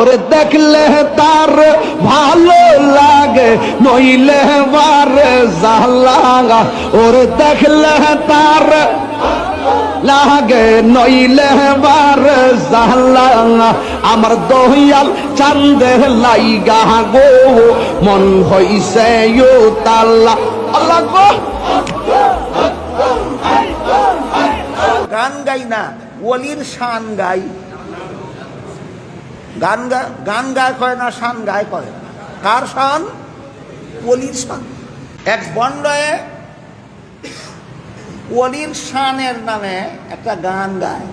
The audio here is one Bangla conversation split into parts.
ওর দেখলে তার ভালো লাগে, নইলে বার জালা ওর দেখলে তার লাগে, নইলে বার জালা আমার দহিয়াল চান্দে লাইগা গো, মন হইছে ইউ তাল্লা আল্লাহ গো। গান গাই না, ওলির শান গাই। গান গা, গান গায় কয় না, শান গায় কয় কার শান? ওলির শান। এক বন্ডয়ে ওলির শানের নামে একটা গান গায়।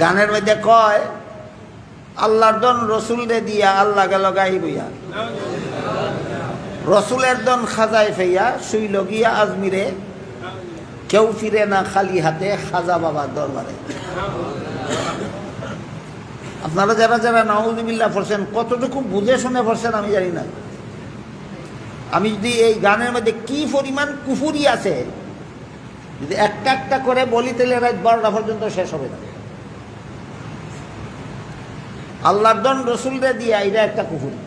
গানের মধ্যে কয়, আল্লাহর দন রসুল রে দিয়া আল্লাহ গেল গাই বইয়া রসুলের দন খাজায় ফেইয়া শুইল গিয়া আজমিরে, কেউ ফিরে না খালি হাতে খাজা বাবার দরবারে। আপনারা যারা যারা নওয়াজুবিল্লাহ পড়ছেন, কতটুকু বুঝে শুনে পড়ছেন আমি জানি না। আমি যদি এই গানের মধ্যে কি পরিমাণ কুফুরি আছে, যদি একটা একটা করে বলি, তাহলে রাত বারোটা পর্যন্ত শেষ হবে না। আল্লাহর দন রসুলরে দিয়ে এটা একটা কুফুরি।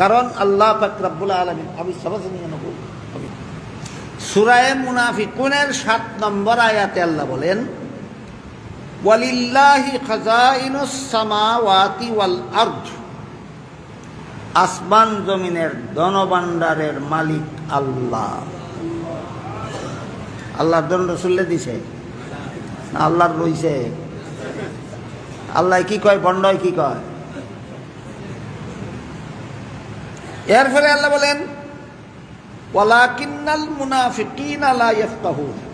কারণ আল্লাহ ফাকরাবুল আলমী আমি সবাই সুরায় মুনাফিকুনের সাত নম্বর আয়াতে আল্লাহ বলেন ওয়ালিল্লাহি খাজাইনুস আসমান জমিনের ধনভাণ্ডারের মালিক আল্লাহ। আল্লাহর দন রসুল্লে দিছে? আল্লাহর রইছে? আল্লাহ কি কয়, বন্ডয় কি কয়? এর ফলে আল্লাহ বলেন, ওয়ালাকিন্নাল মুনাফিকিন লা ইয়াফকাহুন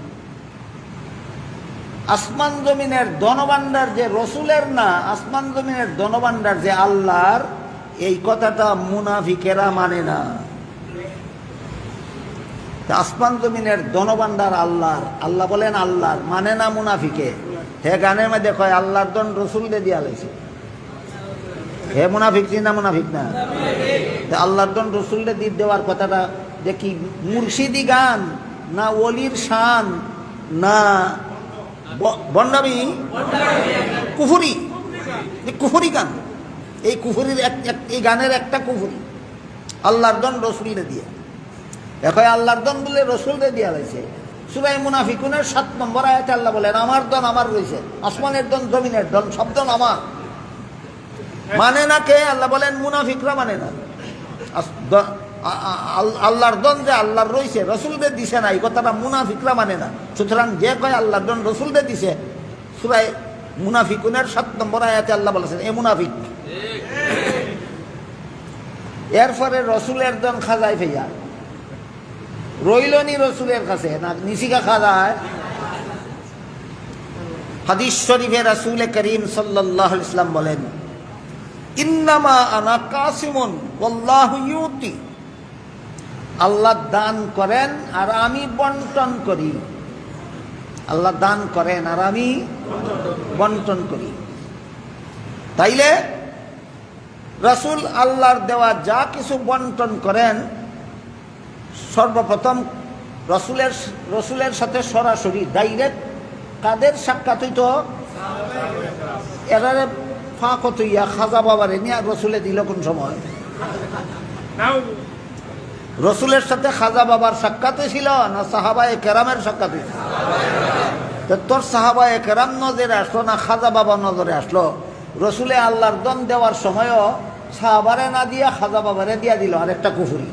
আসমান জমিনের দনবান্ডার যে রসুলের না, আসমান জমিনের দনবান্ডার যে আল্লাহর, এই কথাটা মুনাফিকেরা মানে না। আসমান জমিনের দনবান্ডার আল্লাহর, আল্লাহ বলেন আল্লাহর মানে না মুনাফিকে? হে গানের মধ্যে কয়, আল্লাহর দন রসুল দে দিয়া লাইছে হে মুনাফিক না মুনাফিক না? আল্লাহর দন রসুলকে দিয়ে দেওয়ার কথাটা যে কি মুর্শিদি গান, না ওলির শান, না বন্ডামি কুফুরি। কুফুরি গান। এই কুফুরির এক এই গানের একটা কুফুরি। আল্লাহর দন রসুলরে দিয়ে। এখন আল্লাহর দন বলে রসুলরে দিয়া রয়েছে। সুরাই মুনাফিকুনের সাত নম্বর আয়াতে আল্লাহ বলেন, আমার দন আমার রয়েছে। আসমানের দন, জমিনের দন, সব দন আমার। মানে না কে? আল্লাহ বলেন, মুনাফিকরা মানে না। আল্লাহর দন যে আল্লাহর রয়েছে রসুলদের দিছে না, এই কথাটা মুনাফিকরা মানে না। সুতরাং যে কয় আল্লাহর দন রসুলদের দিছে সুরাই মুনাফিকুনের সাত নম্বর আয়াতে আল্লাহ বলেছেন, এ মুনাফিক। এরপরে রসুলের দন খাজায় ফেয়া রইলনি রসুলের কাছে, না নিশিকা খাজায়। হাদিস শরীফে রাসুল করিম সাল্লাহ ইসলাম বলেন, ইন্নামা আনা কাসিমুন, ওয়াল্লাহু ইউতি। আল্লাহ দান করেন আর আমি বন্টন করি। আল্লাহ দান করেন আর আমি বন্টন করি। তাইলে রসুল আল্লাহর দেওয়া যা কিছু বন্টন করেন, সর্বপ্রথম রসুলের রসুলের সাথে সরাসরি ডাইরেক্ট কাদের সাক্ষাৎ হইতো? এরারে ফাঁকত ইয়া খাজা বাবারে নিয়ে রসুলে দিল কোন সময়? রসুলের সাথে খাজা বাবার সাক্ষাতে ছিল না সাহাবায় কেরামের সাক্ষাৎ হয়েছিল তো তোর সাহাবায় কেরাম নজরে আসলো না খাজা বাবা নজরে আসলো? রসুলে আল্লাহর দম দেওয়ার সময়ও সাহাবারে না দিয়া খাজা বাবারে দিয়া দিল। আর একটা কুফুরি।